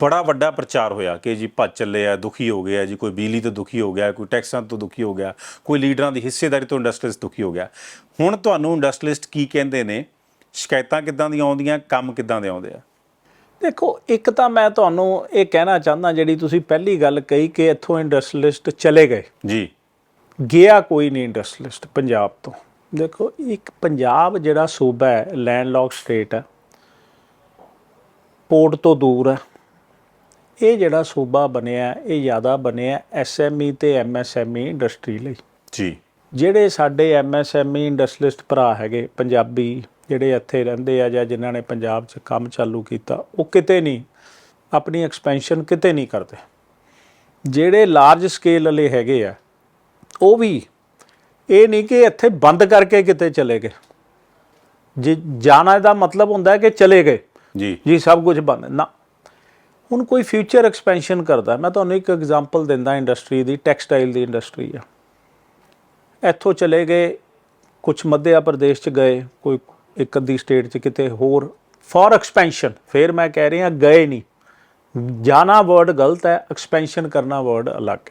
ਬੜਾ ਵੱਡਾ ਪ੍ਰਚਾਰ ਹੋਇਆ ਕਿ ਜੀ ਭੱਜ ਚੱਲੇ ਆ ਦੁਖੀ ਹੋ ਗਿਆ ਜੀ ਕੋਈ ਬਿਜਲੀ ਤੋਂ ਦੁਖੀ ਹੋ ਗਿਆ ਕੋਈ ਟੈਕਸਾਂ ਤੋਂ ਦੁਖੀ ਹੋ ਗਿਆ ਕੋਈ ਲੀਡਰਾਂ ਦੀ ਹਿੱਸੇਦਾਰੀ ਤੋਂ ਇੰਡਸਟਰੀਅਲਿਸਟ ਦੁਖੀ ਹੋ ਗਿਆ। ਹੁਣ ਤੁਹਾਨੂੰ ਇੰਡਸਟਰੀਅਲਿਸਟ ਕੀ ਕਹਿੰਦੇ ਨੇ? ਸ਼ਿਕਾਇਤਾਂ ਕਿੱਦਾਂ ਦੀਆਂ ਆਉਂਦੀਆਂ ਕੰਮ ਕਿੱਦਾਂ ਦੇ ਆਉਂਦੇ ਆ? ਦੇਖੋ ਇੱਕ ਤਾਂ ਮੈਂ ਤੁਹਾਨੂੰ ਇਹ ਕਹਿਣਾ ਚਾਹੁੰਦਾ ਜਿਹੜੀ ਤੁਸੀਂ ਪਹਿਲੀ ਗੱਲ ਕਹੀ ਕਿ ਇੱਥੋਂ ਇੰਡਸਟਰੀਲਿਸਟ ਚਲੇ ਗਏ। ਜੀ। ਗਿਆ ਕੋਈ ਨਹੀਂ ਇੰਡਸਟਰੀਲਿਸਟ ਪੰਜਾਬ ਤੋਂ। ਦੇਖੋ ਇੱਕ ਪੰਜਾਬ ਜਿਹੜਾ ਸੂਬਾ ਹੈ ਲੈਂਡਲੌਕ ਸਟੇਟ ਹੈ ਪੋਰਟ ਤੋਂ ਦੂਰ ਹੈ। ਇਹ ਜਿਹੜਾ ਸੂਬਾ ਬਣਿਆ ਇਹ ਜ਼ਿਆਦਾ ਬਣਿਆ ਐਸਐਮਈ ਤੇ ਐਮਐਸਐਮਈ ਇੰਡਸਟਰੀ ਲਈ। ਜੀ। ਜਿਹੜੇ ਸਾਡੇ ਐਮਐਸਐਮਈ ਇੰਡਸਟਰੀਲਿਸਟ ਭਰਾ ਹੈਗੇ ਪੰਜਾਬੀ ਜਿਹੜੇ ਇੱਥੇ ਰਹਿੰਦੇ ਆ ਜਾਂ ਜਿਨ੍ਹਾਂ ਨੇ ਪੰਜਾਬ 'ਚ ਕੰਮ ਚਾਲੂ ਕੀਤਾ ਉਹ ਕਿਤੇ ਨਹੀਂ ਆਪਣੀ ਐਕਸਪੈਂਸ਼ਨ ਕਿਤੇ ਨਹੀਂ ਕਰਦੇ। ਜਿਹੜੇ ਲਾਰਜ ਸਕੇਲ ਵਾਲੇ ਹੈਗੇ ਆ ਉਹ ਵੀ ਇਹ ਨਹੀਂ ਕਿ ਇੱਥੇ ਬੰਦ ਕਰਕੇ ਕਿਤੇ ਚਲੇ ਗਏ। ਜੇ ਜਾਣਾ ਦਾ ਮਤਲਬ ਹੁੰਦਾ ਹੈ ਕਿ ਚਲੇ ਗਏ। ਜੀ। ਜੀ ਸਭ ਕੁਝ ਬੰਦ। ਨਾ ਹੁਣ ਕੋਈ ਫਿਊਚਰ ਐਕਸਪੈਂਸ਼ਨ ਕਰਦਾ, ਮੈਂ ਤੁਹਾਨੂੰ ਇੱਕ ਐਗਜ਼ਾਮਪਲ ਦਿੰਦਾ ਇੰਡਸਟਰੀ ਦੀ ਟੈਕਸਟਾਈਲ ਦੀ ਇੰਡਸਟਰੀ ਆ। ਇੱਥੋਂ ਚਲੇ ਗਏ ਕੁਝ ਮੱਧਿਆ ਪ੍ਰਦੇਸ਼ ਚ ਗਏ, ਕੋਈ ਇੱਕ ਅੱਧੀ ਸਟੇਟ ਚ ਕਿਤੇ ਹੋਰ ਫॉर ਐਕਸਪੈਂਸ਼ਨ ਫਿਰ ਮੈਂ ਕਹਿ ਰਿਹਾ, ਗਏ ਨਹੀਂ। ਜਾਣਾ ਵਰਡ ਗਲਤ ਹੈ ਐਕਸਪੈਂਸ਼ਨ ਕਰਨਾ ਵਰਡ ਅਲੱਗ ਹੈ।